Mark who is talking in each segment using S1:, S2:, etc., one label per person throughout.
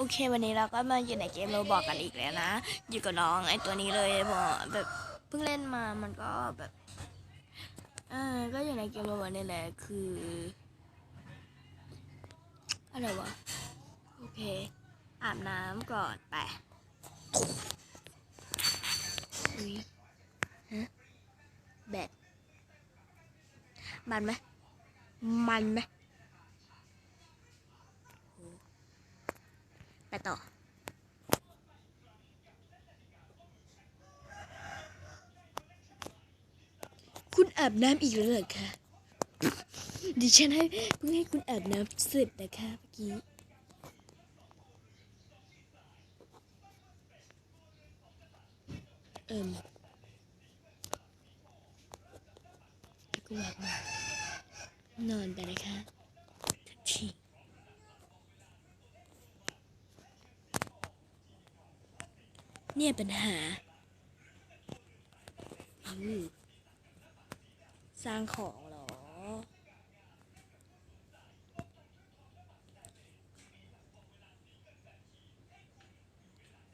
S1: โอเค วันนี้เราก็มาอยู่ในเกมโรบอกกันอีกแล้วนะ อยู่กับน้องไอตัวนี้เลยบอแบบเพิ่งเล่นมามันก็แบบเออก็อยู่ในเกมโรบอกนี่แหละคืออะไรวะโอเค อาบน้ำก่อนไปอุ๊ยฮะแบตมันไหมมันไหม ไปต่อ คุณอาบน้ำอีกแล้วเหรอคะ ดิฉันให้เพิ่งให้คุณอาบน้ำเสร็จนะคะเมื่อกี้เอิ่มก็วางมานอนไปนะคะทักที เนี่ยปัญหา สร้างของเหรอ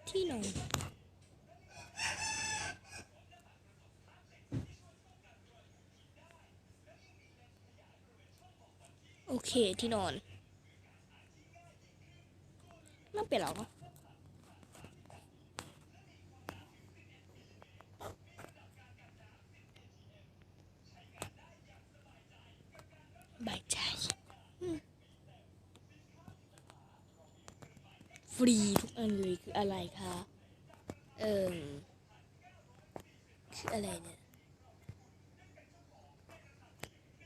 S1: ที่นอนโอเคที่นอน ไม่เปลี่ยนหรอกเนอะ บายใจฟรีทุกอันเลยคืออะไรคะเอิมคืออะไรเนี่ย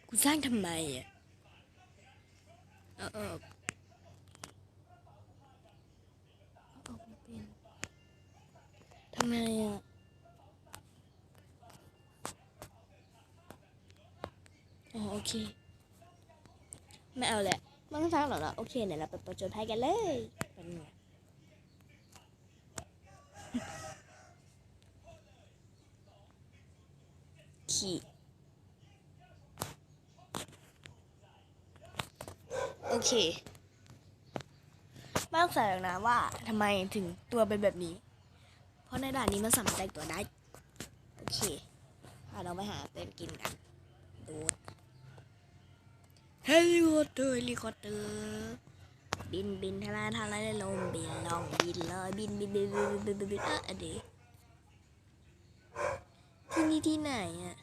S1: กูสร้างทำไมอะเออเออทำไมอะอ๋อโอเค ไม่เอาแหละมันต้องสร้างหรอกเนาะโอเคเดี๋ยวเราไปประจนภัยกันเลยเป็นไงขี่โอเคไม่ต้องใส่หรอกนะว่าทำไมถึงตัวเป็นแบบนี้ เพราะในด่านนี้มันสามารถแต่งตัวได้ โอเคเราไปหาเป็นกินกันดู เฮลิคอปเตอร์เฮลิคอปเตอร์บินบินทะลาทะลาในลมบินลองบินลอยบินบินบินบินบินบินบินอะอะเดที่นี่ที่ไหนอะ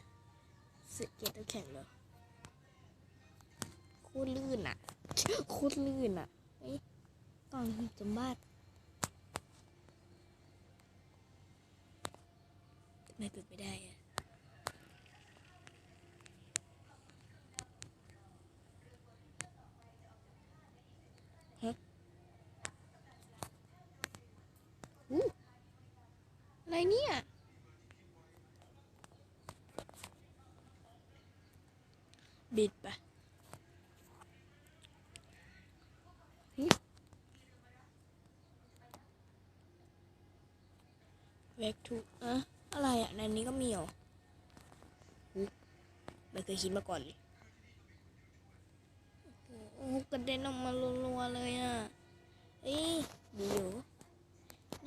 S1: สเก็ตแข่งเหรอโคตรลื่นอะโคตรลื่นอะเอ้ยกล่องหีบสมบัติทำไมเปิดไม่ได้อะ อู้ อะไรเนี่ย บิดไปหึเวกทูอะอะไรอะในนี้ก็มีเหรอไม่เคยคิดมาก่อนเลยโอ้โหกระเด็นออกมารัวๆเลยอะเอ้ยดีอยู่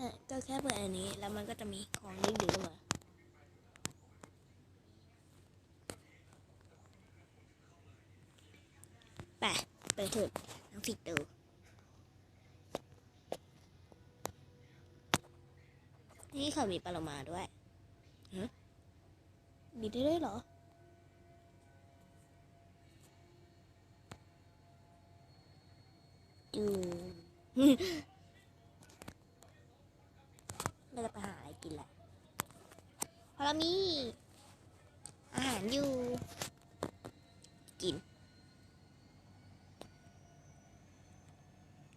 S1: เนี่ยก็แค่เปิดอันนี้ แล้วมันก็จะมีของดึงดึงมาไปเปิดเถิดน้องฟิกเตอร์นี่เขามีปลามาด้วยฮะบิดได้ด้วยเหรอจูเกินแหละพราะเรามี อาหารอยู่ กิน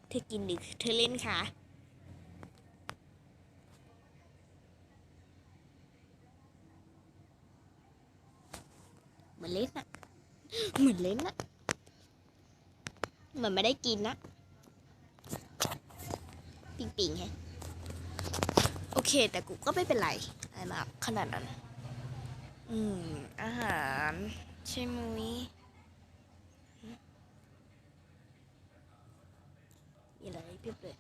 S1: เธอกินหรือเธอเล่นคะเหมือนเล่นอะเหมือนเล่นอะเหมือนไม่ได้กินนะ ปิงปิงแฮะ เค แต่กูก็ไม่เป็นไรอะไรมากขนาดนั้น อืม อาหารใช่มุ้ยมีอะไรเพียบเลย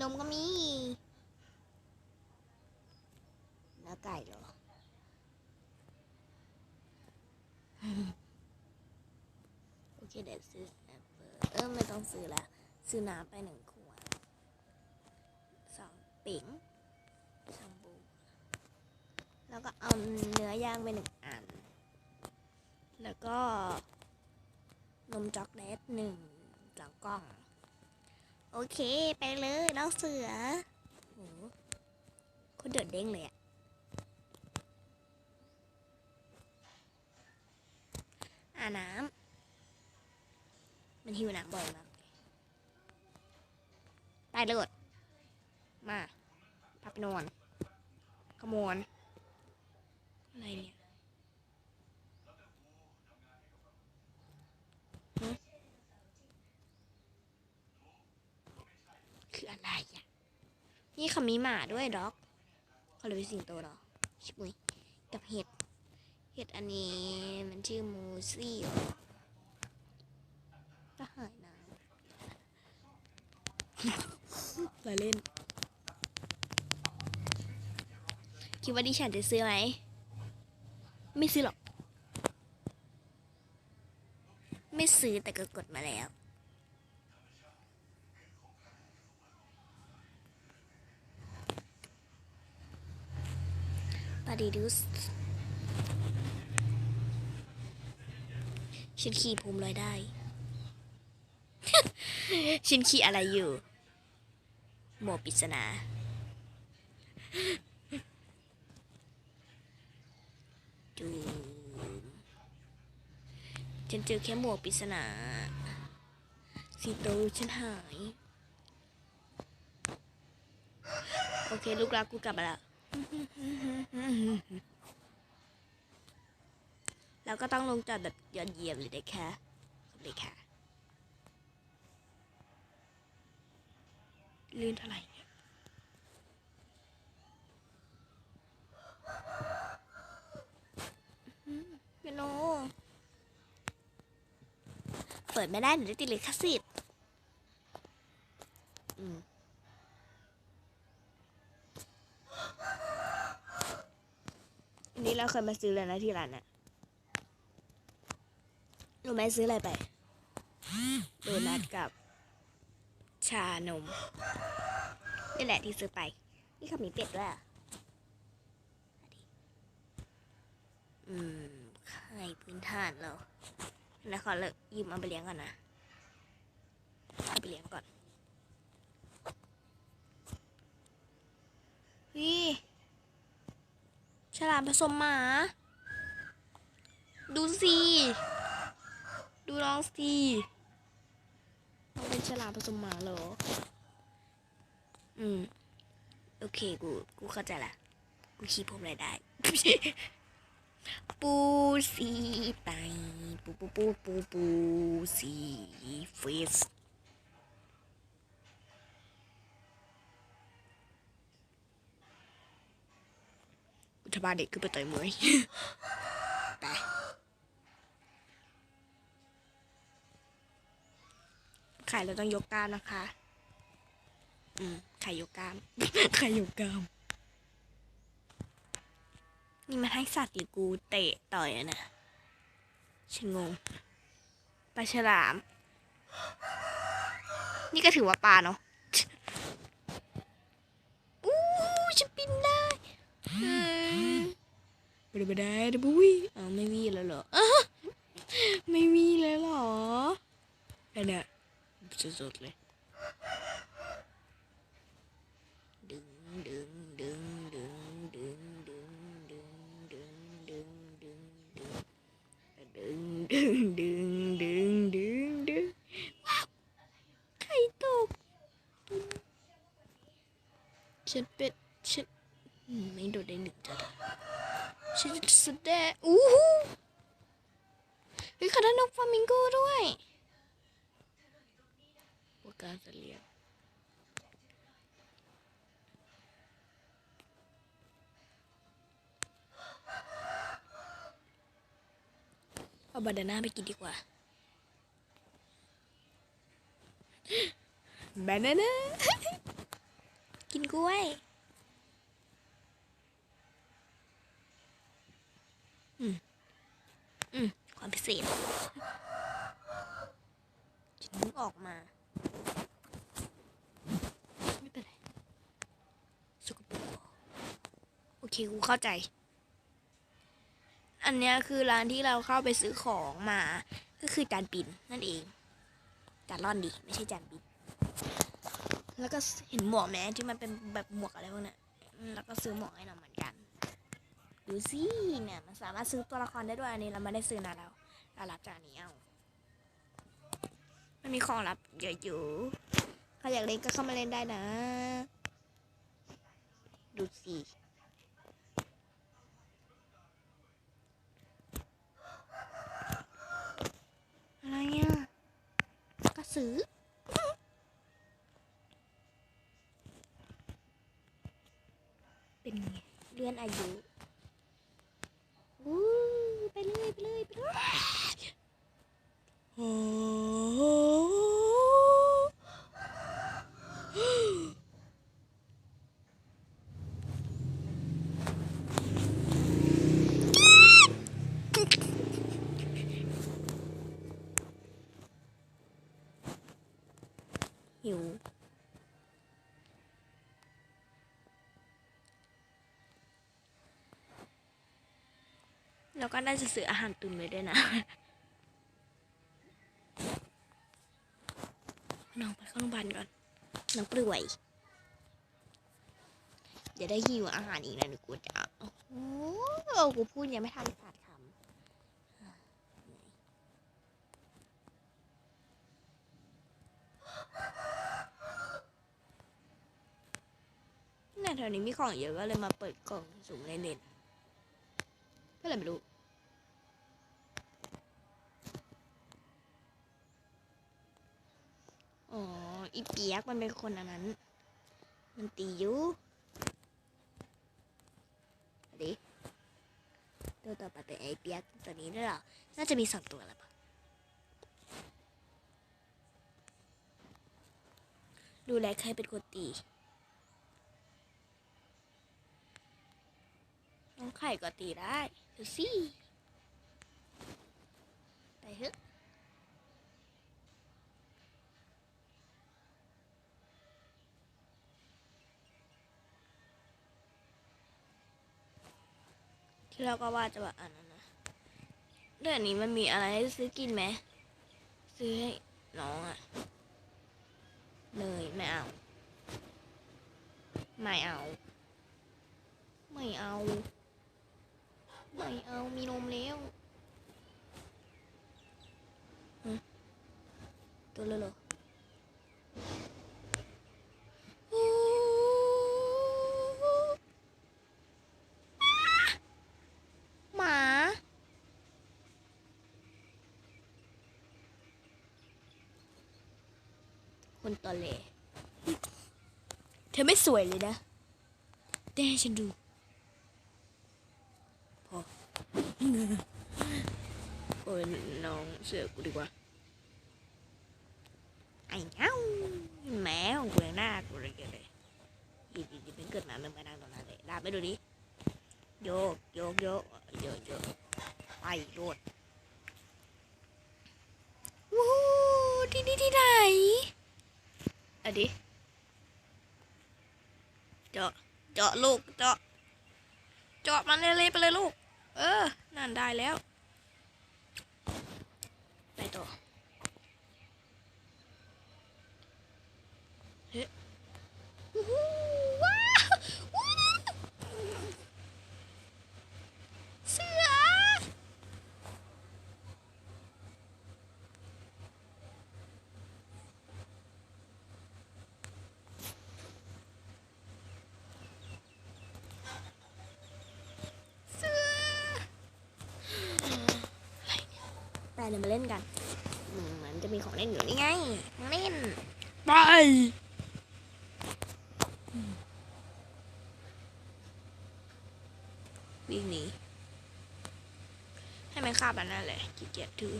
S1: นมก็มีเนื้อไก่เหรอโอเคเดี๋ยวซื้อแอปเปิลเออไม่ต้องซื้อละซื้อน้ำไปหนึ่งขวดสอง ปิ๋งสองบูแล้วก็เอาเนื้อย่างไปหนึ่งอัน แล้วก็นมจ็อกโกแลตหนึ่งสองกล่อง โอเคไปเลยน้องเสือโหคุณเดือดเด้งเลยอะอาน้ำมันหิวน้ำบ่อยมากไปเลย มาพับไปนอน ขโมยอะไรเนี่ยคืออะไรอะ นี่เขามีหมาด้วยด็อกเขาเลยเป็นสิงโตหรอชิบุยกับเห็ด เห็ดอันนี้มันชื่อมูซี่ก็หายน้ำเราเล่น คิ ดว่าดิฉันจะซื้อไหม ไม่ซื้อหรอก ไม่ซื้อแต่ก็กดมาแล้ว ปาดิดุสฉันขี่ภูมิลอยได้ ฉันขี่อะไรอยู่ หมวกปริศนา ดูฉันเจอแค่หมวกปริศนาสีโตฉันหาย โอเค ลูกรักกูกลับมาแล้วแล้วก็ต้องลงจอดแบบยอดเยี่ยมเลยนะคะขอบเลยค่ะลื่นเท่าไหร่เนี่ยอื้อหือเปียโน เปิดไม่ได้หนูได้ติดเลยคสิทธิ์อืมอันนี้เราเคยมาซื้อแล้วนะที่ร้านน่ะรู้ไหมซื้ออะไรไปโดนัทกับ ชานมนี่แหละที่ซื้อไป นี่เขามีเป็ดด้วยอะอืมไข่พื้นฐานเรา แล้วขอเลิกยืมเอาไปเลี้ยงก่อนนะเอาไปเลี้ยงก่อนวิฉลามผสมหมา ดูสิ ดูน้องสิน้องเป็นฉลามผสมหมาเหรอ อืม โอเค กู กูเข้าใจละ กูขี่ผมอะไรได้ ปูสีไต ปูปูปูปูปูสีเฟสอุทบาเด็กคือไปต่อยมวยไปไข่เราต้องยกกล้ามนะคะ อืมไข่ยกกล้ามไข่ยกกล้ามนี่มันให้สัตว์หรือกูเตะต่อยอะนะ ฉันงงปลาฉลาม นี่ก็ถือว่าปลาเนาะอู้ฉันปินได้เฮ้ยไม่ได้ไม่ได้นะบุ้ยอ้าไม่มีแล้วเหรออ้าไม่มีแล้วเหรออันเนี้ยสุดๆเลย ดึงดึงดึง บานาน่าไปกินดีกว่าบานาน่านกล้วยอืมอืมความพิเศษฉันนึกออกมา ไม่เป็นไรสกปรกโอเคกูเข้าใจ อันนี้คือร้านที่เราเข้าไปซื้อของมา ก็คือจานปินนั่นเองจานร่อนดิไม่ใช่จานปินแล้วก็เห็นหมวกแม้ที่มันเป็นแบบหมวกอะไรพวกนี้ยแล้วก็ซื้อหมวกให้เราเหมือนกันดูสิเนี่ยมันสามารถซื้อตัวละครได้ด้วยอันนี้เราไม่ได้ซื้อนานแล้วเรารับจากอันนี้เอามันมีของรับเยอะอยู่ใครอยากเล่นก็เข้ามาเล่นได้นะ ดูสิอะไรอะกระ สือ เป็นไงเลื่อนอายุ แล้วก็น่าจะซื้ออาหารตุนไว้ด้วยนะ น้องไปเข้าโรงพยาบาลก่อน น้องป่วยเดี๋ยวได้หิวอาหารอีกนะหนูกูจะเอาโอ้โหกูพูดยังไม่ทันขาดคำเนี่ยแถวนี้มีของเยอะก็เลยมาเปิดกล่องสุ่มเล่นๆก็เลยไม่รู้ อ๋ ออีเปียกมันเป็นคนอันนั้น มันตีอยู่เดิตัวต่อไปเป็นไอเปียกตัวนี้ด้วยหรอ น่าจะมีสองตัวแล้วปะดูแลใครเป็นคนตีน้องไข่ก็ตีได้ ดูสิ ไปเถอะ เราก็ว่าจะว่าอันนั้นนะเรื่องนี้มันมีอะไรให้ซื้อกินไหม ซื้อให้น้องอะเลยไม่เอา ไม่เอา ไม่เอา ไม่เอามีนมแล้วตัวเลยเหรอโอ้หมา คนตอเลเธอไม่สวยเลยนะ แต่ให้ฉันดูโอ้ยน้องเสือกูดีกว่า ไอ้เงาแมของกูยังหน้ากูเลยเลยอีกอีกเป็นเกิดมาเมื่อมานั่งตรงนั้นเลยลาไปดูดิโยกโยกโยกโยกโยกไปโลดวู้ที่นี่ที่ไหน อะดิเจาะ เจาะลูก เจาะ เจาะมันเลยไปเลยลูก เออ นั่นได้แล้ว ไปต่อ เฮ้ยวู้ฮู้ว้าวว้าวเสือ เสือ ไป เดี๋ยมาเล่นกันมเหมือนจะมีของเล่นอยู่นี่ไงมาเล่นไปวิ่งหนีให้มันคาบอันนั่นแหละขี้เกียจถือ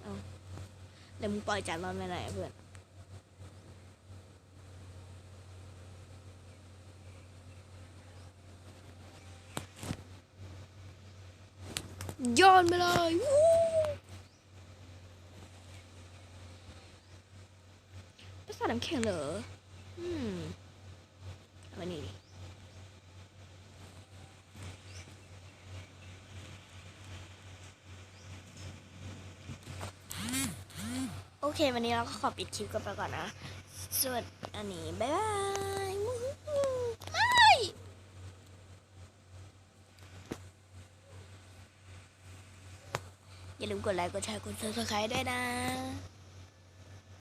S1: เอาแล้วมึงปล่อยจานรอนไปไหนเพื่อน ย้อนไปเลยภาษาน้ำแข็งเหรออืมเอามานี่ดิโอเค วันนี้เราก็ขอปิดคลิปกันไปก่อนนะสวัสดีอันนี้ บ๊ายบายวู้ฮู้ไม่ อย่าลืมกดไลค์กดแชร์กดซับสไครต์ด้วยนะ